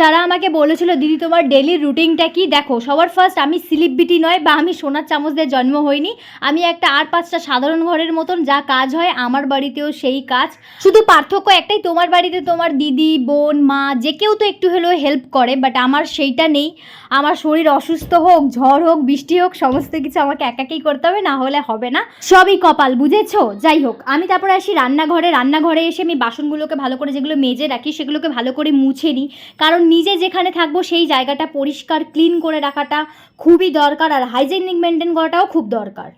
যারা আমাকে বলেছিল, দিদি, তোমার ডেলি রুটিনটা কি? দেখো, সবার ফার্স্ট আমি সিলিব্রিটি নয় বা আমি সোনার চামচদের জন্ম হইনি। আমি একটা আর পাঁচটা সাধারণ ঘরের মতন যা কাজ হয়, আমার বাড়িতেও সেই কাজ। শুধু পার্থক্য একটাই, তোমার বাড়িতে তোমার দিদি, বোন, মা, যে কেউ তো একটু হলেও হেল্প করে বাট আমার সেইটা নেই। আমার শরীর অসুস্থ হোক, ঝড় হোক, বৃষ্টি হোক, সমস্ত কিছু আমাকে একাকেই করতে হবে, না হলে হবে না। সবই কপাল, বুঝেছ? যাই হোক, আমি তারপরে আসি রান্নাঘরে। রান্নাঘরে এসে আমি বাসনগুলোকে ভালো করে যেগুলো মেজে রাখি, সেগুলোকে ভালো করে মুছে নিই। কারণ নিজে যেখানে থাকব সেই জায়গাটা পরিষ্কার ক্লিন করে রাখাটা খুবই দরকার আর হাইজেনিক মেনটেন করাটাও খুব দরকার।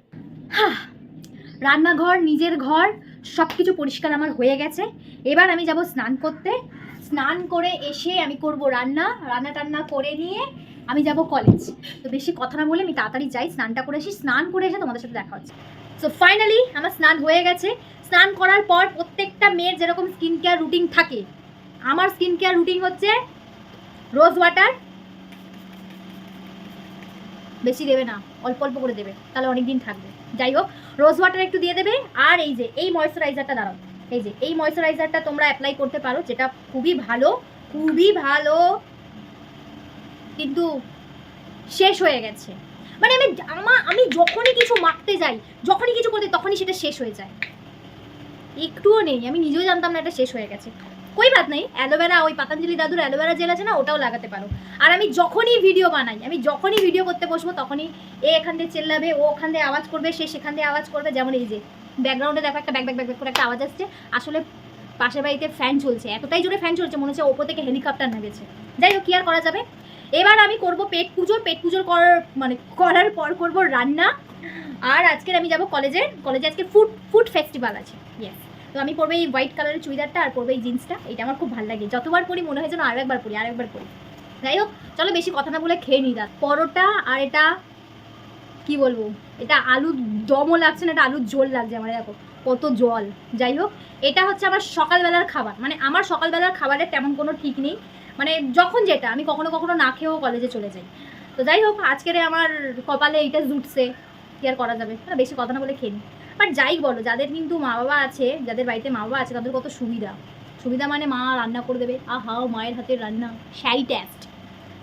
হ্যাঁ রান্নাঘর, নিজের ঘর সব কিছু পরিষ্কার আমার হয়ে গেছে। এবার আমি যাব স্নান করতে। স্নান করে এসে আমি করব রান্না রান্না টান্না করে নিয়ে আমি যাব কলেজ তো বেশি কথা না বলে আমি তাড়াতাড়ি যাই, স্নানটা করে আসি। স্নান করে এসে তোমাদের সাথে দেখা হচ্ছে। সো ফাইনালি আমার স্নান হয়ে গেছে। স্নান করার পর প্রত্যেকটা মেয়ের যেরকম স্কিন কেয়ার রুটিন থাকে আমার স্কিন কেয়ার রুটিন হচ্ছে রোজ ওয়াটার বেশি দেবে না, অল্প অল্প করে দেবে, তাহলে অনেক দিন থাকবে। যাই হোক রোজ ওয়াটার একটু দিয়ে দেবে, আর এই যে, এই ময়শ্চারাইজারটা দাঁড়াও, এই যে, এই ময়শ্চারাইজারটা তোমরা অ্যাপ্লাই করতে পারো, যেটা খুবই ভালো খুবই ভালো, কিন্তু শেষ হয়ে গেছে। মানে আমি আমার আমি যখনই কিছু মাখতে যাই, যখনই কিছু করতে তখনই সেটা শেষ হয়ে যায়। একটুও নেই, আমি নিজেও জানতাম না এটা শেষ হয়ে গেছে। কই বাত নাই, অ্যালোভেরা, ওই পাতাঞ্জলি দাদুর অ্যালোভেরা জেল আছে না, ওটাও লাগাতে পারো। আর আমি যখনই ভিডিও বানাই, আমি যখনই ভিডিও করতে বসবো, তখনই এ এখান দিয়ে চেল্লাবে, ও ওখান দিয়ে আওয়াজ করবে, সে সেখান দিয়ে আওয়াজ করবে, যেমন এই যে ব্যাকগ্রাউন্ডে দেখো একটা ব্যাক ব্যাক ব্যাক করে একটা আওয়াজ আসছে। আসলে পাশের বাড়িতে ফ্যান চলছে, এতটাই জোরে ফ্যান চলছে, মনে হচ্ছে ওপর থেকে হেলিকপ্টার নেমেছে। যাই হোক, কি আর করা যাবে? এবার আমি করব পেট পুজো, পেট পুজোর করার মানে করার পর করব রান্না। আর আজকের আমি যাব কলেজে কলেজে আজকে ফুড ফুড ফেস্টিভ্যাল আছে ইয়েস তো আমি পরবো এই হোয়াইট কালারের চুড়িদারটা আর পরবো এই জিন্সটা এটা আমার খুব ভালো লাগে। যতবার পরি মনে হয় যেন আর একবার পরি, আর একবার পরি। যাই হোক চলো বেশি কথা না বলে খেয়ে নিই দাঁত পরোটা আর এটা কি বলব? এটা আলু দমও লাগছে না, এটা আলুর ঝোল লাগছে আমার, দেখো। কত জল। যাই হোক এটা হচ্ছে আমার সকালবেলার খাবার। মানে আমার সকালবেলার খাবারের তেমন কোনো ঠিক নেই। মানে যখন যেটা, আমি কখনো কখনো না খেয়েও কলেজে চলে যাই। তো যাই হোক আজকের আমার কপালে এইটা জুটছে। কি আর করা যাবে। না বেশি কথা না বলে খেয়ে বাট যাই বলো, যাদের কিন্তু মা বাবা আছে, যাদের বাড়িতে মা বাবা আছে, তাদের কত সুবিধা। সুবিধা মানে মা রান্না করে দেবে। আহা, মায়ের হাতের রান্না। শ্যাই টেস্ট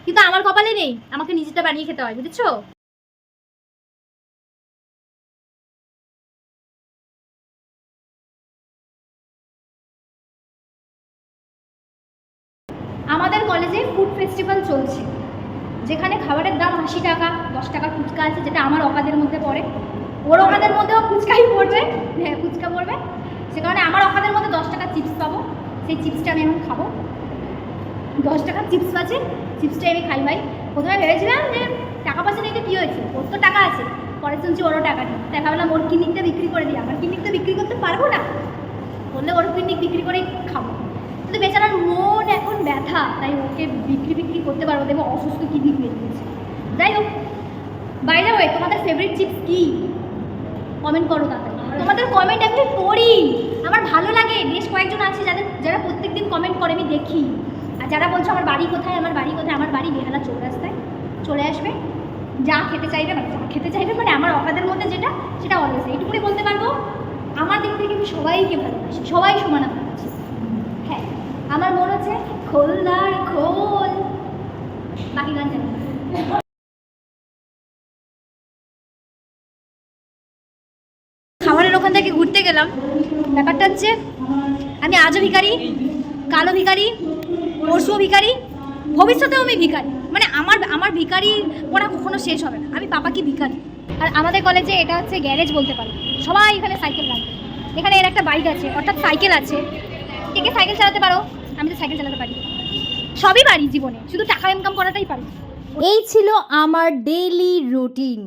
কিন্তু আমার কপালে নেই। আমাকে নিজেটা বানিয়ে খেতে হয়, বুঝেছ? আমাদের কলেজে ফুড ফেস্টিভ্যাল চলছে। যেখানে খাবারের দাম আশি টাকা, দশ টাকা ফুচকা আছে, যেটা আমার অকাদের মধ্যে পড়ে। ওর অকাদের মধ্যেও ফুচকাই পড়বে হ্যাঁ ফুচকা পড়বে। সে কারণে আমার অকাদের মধ্যে দশ টাকা চিপস পাবো, সেই চিপসটা আমি এখন খাব। দশ টাকার চিপস আছে চিপসটাই আমি খাই ভাই। প্রথমে ভেবেছিলাম যে টাকা পয়সা নিতে কী হয়েছে? ওর তো টাকা আছে, পরে শুনছি ওরও টাকা নেই। তাই ভাবলাম ওর কিনিকটা বিক্রি করে দিই। আমার কিনিক তো বিক্রি করতে পারব না? বললে ওর কিনিক বিক্রি করেই খাব। কিন্তু বেচারার ব্যথা তাই ওকে বিক্রি বিক্রি করতে পারব দেখব অসুস্থ কিডনি হয়ে গিয়েছে যাই হোক বাইরে ওয়ে তোমাদের ফেভারিট চিপস কি? কমেন্ট করো তাড়াতাড়ি তোমাদের কমেন্ট আমি পড়ি। আমার ভালো লাগে বেশ কয়েকজন আছে যাদের যারা প্রত্যেকদিন কমেন্ট করে আমি দেখি। আর যারা বলছো আমার বাড়ি কোথায় আমার বাড়ি কোথায় আমার বাড়ি বেহালা চৌরাস্তায় চলে আসবে। যা খেতে চাইবে মানে যা খেতে চাইবে মানে আমার অকাদের মধ্যে যেটা সেটা অলওয়েজ এইটুকুনি বলতে পারব। আমার দিক থেকে আমি সবাইকে ভালোবাসি সবাই সমান আমার মন হচ্ছে খোলদার খোল। বাকি গান জানি। খাবারের ওখান থেকে ঘুরতে গেলাম। ব্যাপারটা হচ্ছে, আমি আজও ভিখারি কালো ভিখারি, পরশুও ভিখারি, ভবিষ্যতেও আমি ভিখারি। মানে আমার আমার ভিখারি পড়া কখনো শেষ হবে না। আমি পাপাকি ভিখারি। আর আমাদের কলেজে এটা হচ্ছে গ্যারেজ বলতে পারো। সবাই এখানে সাইকেল রাখে। এখানে এর একটা বাইক আছে, অর্থাৎ সাইকেল আছে। কে কে সাইকেল চালাতে পারো। আমি তো সাইকেল চালাতে পারি। সবই পারি জীবনে, শুধু টাকা ইনকাম করাটাই পারি। এই ছিল আমার ডেইলি রুটিন